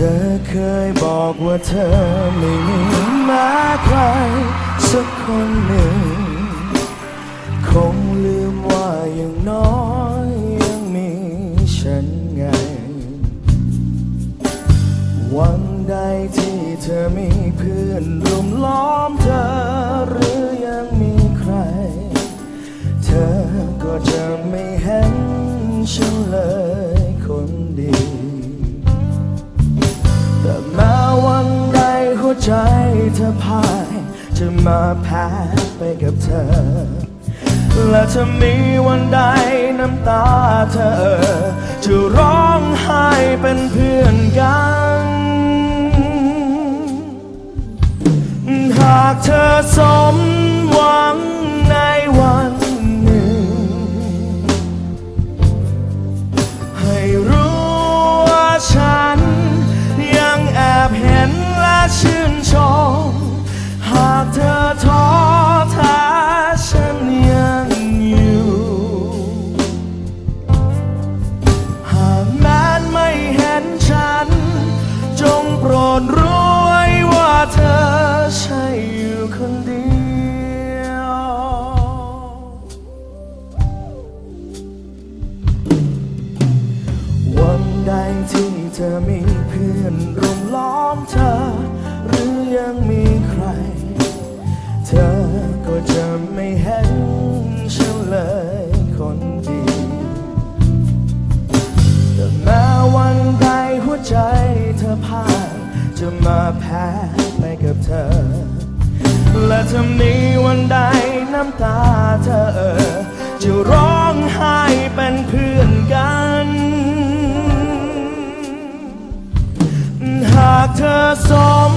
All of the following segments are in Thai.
เคยบอกว่าเธอไม่มีมาใครสักคนหนึ่ง คงลืมว่าอย่างน้อยยังมีฉันไง วันใดที่เธอมีเพื่อนรุมล้อมเธอ เธอพ่ายจะมาแพ้ไปกับเธอ และถ้ามีวันใดน้ำตาเธอ จะร้องไห้เป็นเพื่อนกัน หากเธอส รดรู้ไว้ว่าเธอใช่อยู่คนเดียว วันใดที่เธอมีเพื่อนรุมล้อมเธอ หรือยังมี จะมาแพ้ไปกับเธอ และถ้ามีวันใดน้ำตาเธอ จะร้องไห้เป็นเพื่อนกัน หากเธอสม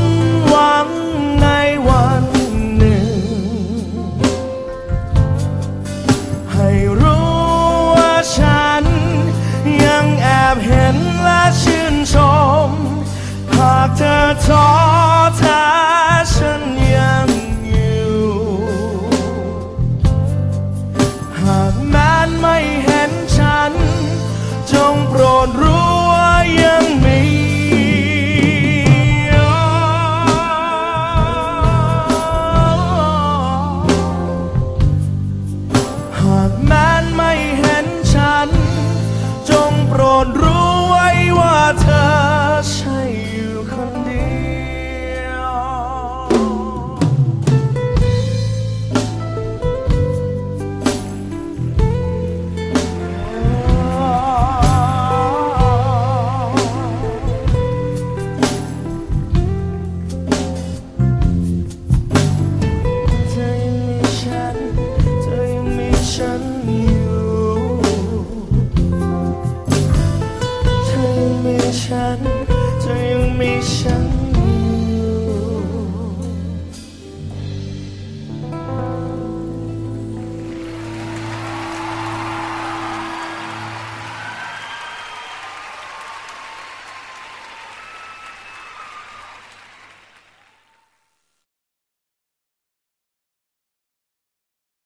เธอท้อแท้ฉันยังอยู่ หากแม้นไม่เห็นฉัน จงโปรดรู้